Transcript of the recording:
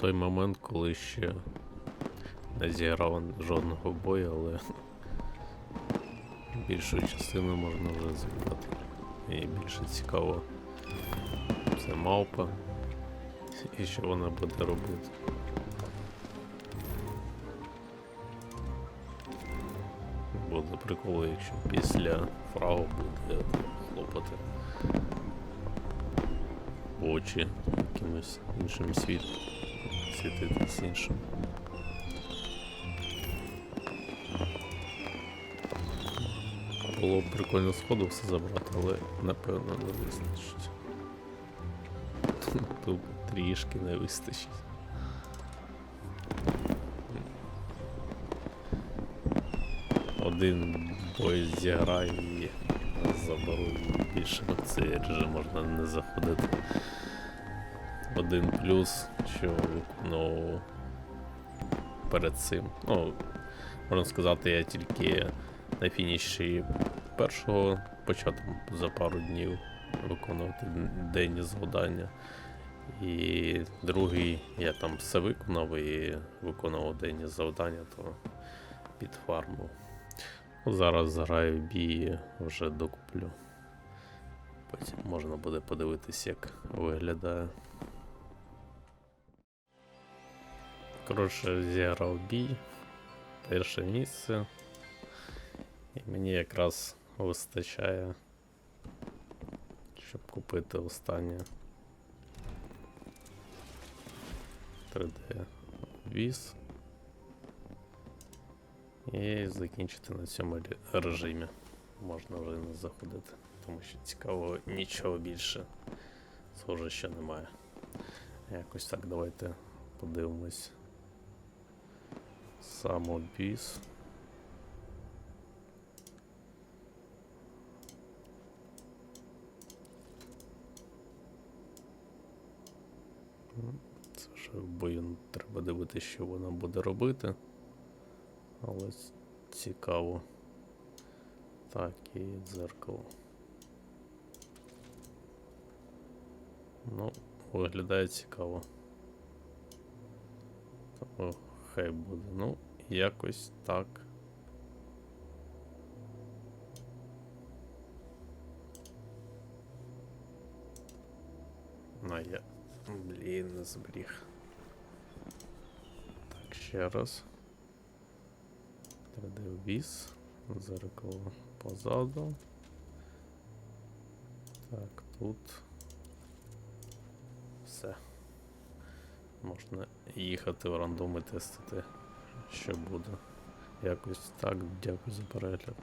той момент, коли ще не зіграв жодного бою, але більшу частину можна вже зіграти. І більше цікаво це мавпа. І що вона буде робити. Буде прикол, якщо після фрагу буде хлопати очі якимось іншим світ, світитись іншим. Було б прикольно сходу все забрати, але напевно не вистачить. Тут трішки не вистачить. Один бой зіграю і заберу більше на цей режим можна не заходити. Один плюс, що виконував перед цим. Ну, можна сказати, я тільки на фініші першого почав за пару днів виконувати денні завдання. І другий я там все виконав і виконував денні завдання, то підфармив. Ну, зараз граю бій, вже докуплю. Потім можна буде подивитись, як виглядає. Коротше, зіграв бій, перше місце. І мені якраз вистачає, щоб купити останнє 3D віз. І закінчити на цьому режимі. Можна вже не заходити, тому що цікаво нічого більше. Схоже, що немає. Якось так, давайте подивимось. Самобіз. М, Це в бою треба дивитися, що вона буде робити. Але цікаво. Так, і дзеркало. Ну, виглядає цікаво. Тому хай буде. Ну, якось так. На я. Блін, не зберіг. Так, ще раз. 3D віз, зеркало позаду. Так, тут все. Можна їхати в рандом і тестити, що буде. Якось так. Дякую за перегляд.